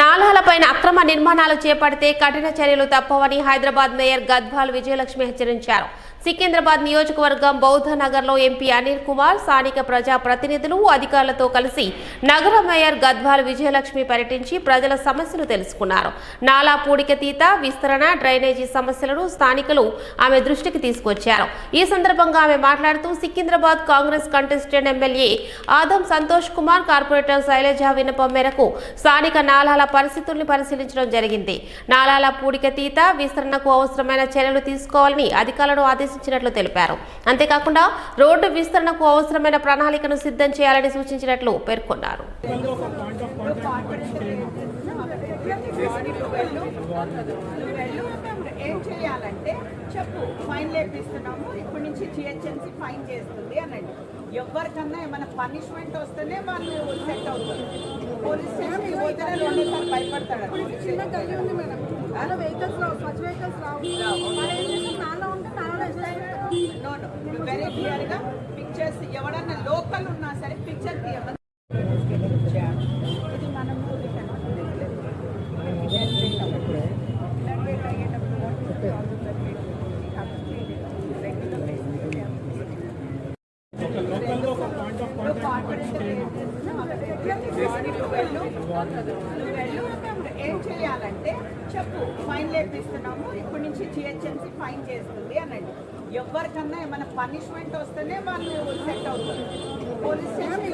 నాలాలపైన అక్రమ నిర్మాణాలు చేపడితే కఠిన చర్యలు తప్పవని హైదరాబాద్ మేయర్ గద్వాల్ విజయలక్ష్మి హెచ్చరించారు. సికింద్రాబాద్ నియోజకవర్గం బౌద్ధ నగర్లో ఎంపీ అనిల్ కుమార్ స్థానిక ప్రజా ప్రతినిధులు అధికారులతో కలిసి నగర మేయర్ గద్వాల్ విజయలక్ష్మి పర్యటించి ప్రజల సమస్యలు తెలుసుకున్నారు. నాలా పూడికతీత విస్తరణ డ్రైనేజీ సమస్యలను స్థానికులు ఆమె దృష్టికి తీసుకొచ్చారు. ఈ సందర్భంగా ఆమె మాట్లాడుతూ Secunderabad Congress contestant MLA Adam Santosh Kumar corporator Shailaja విన్నపం మేరకు స్థానిక నాలాల పరిస్థితుల్ని పరిశీలించడం జరిగింది. నాలాల పూడికతీత విస్తరణకు అవసరమైన చర్యలు తీసుకోవాలని అధికారులను ఆదేశించినట్లు తెలిపారు. అంతేకాకుండా రోడ్డు విస్తరణకు అవసరమైన ప్రణాళికను సిద్ధం చేయాలని సూచించినట్లు పేర్కొన్నారు. వెళ్ళు ఏం చేయాలంటే చెప్పు ఫైన్ లేపిస్తున్నాము ఇప్పటి నుంచి జిహెచ్ఎంసీ ఫైన్ చేస్తుంది అనండి ఎవరికన్నా ఏమైనా పనిష్మెంట్ వస్తేనే వాళ్ళు సెట్ అవుతారు పోలీస్ స్టేషన్ పోతేనే రెండోసారి భయపడతాడు చిన్న గల్లీ ఉంది మేడం అలా వెహికల్స్ రావు స్వచ్ఛ వెహికల్స్ రావు మనం నాలో ఉంటే నాలో వెరీ క్లియర్గా పిక్చర్స్ ఎవడన్నా లోకల్ ఉన్నా సరే పిక్చర్ తీయమని ఏం చేయాలంటే చెప్పు ఫైన్ లేపిస్తున్నాము ఇప్పటి నుంచి జిహెచ్ఎంసీ ఫైన్ చేస్తుంది అనండి ఎవరికన్నా ఏమైనా పనిష్మెంట్ వస్తేనే వాళ్ళు సెట్ అవుతారు పోలీస్ స్టేషన్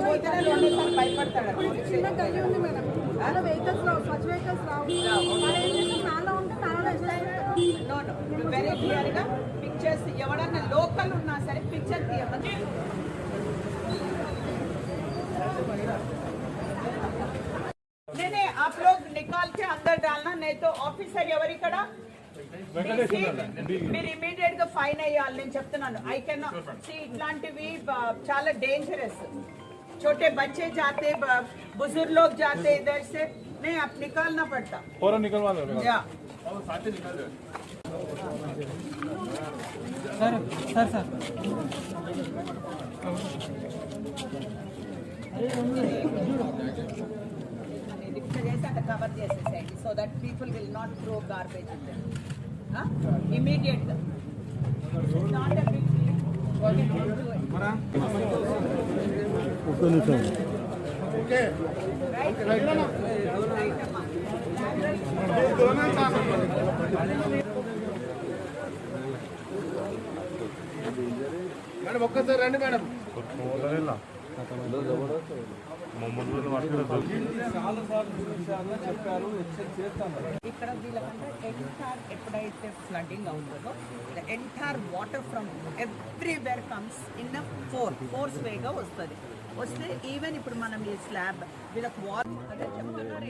రెండోసారి భయపడతాడు చిన్న కలిగి ఉంది మేడం అలా వెహికల్స్ రావు స్వచ్ఛ వెహికల్స్ రావు వెరీ క్లియర్గా పిక్చర్స్ ఎవడన్నా లోకల్ ఉన్నా సరే పిక్చర్ తీయమని नहीं नहीं आप लोग निकाल के अंदर डालना नहीं तो ఆఫీసర్ ఎవరు ఇక్కడ మీరు ఇమీడియట్ గా ఫైన్ అయ్యాలి నేను చెప్తున్నాను ఐ కెన్ ఇట్లాంటివి బ- చాలా డేంజరస్ छोटे बच्चे जाते ब- बुजुर्ग लोग जाते इधर से नहीं आप निकालना पड़ता फौरन निकलवा लो या सर सर सर కవర్ చేసేసేయండి so that people will not throw garbage immediate madam. ఒక్కసారి రండి మేడం ఇక్కడ వీళ్ళకంటే ఎంటార్ ఎప్పుడైతే ఫ్లడ్డింగ్ అవుతుందో entire water from everywhere comes in for force వేగా వస్తుంది. వస్తే ఈవెన్ ఇప్పుడు మనం ఈ స్లాబ్ వీళ్ళకి వాటర్ అదే చెప్తున్నారు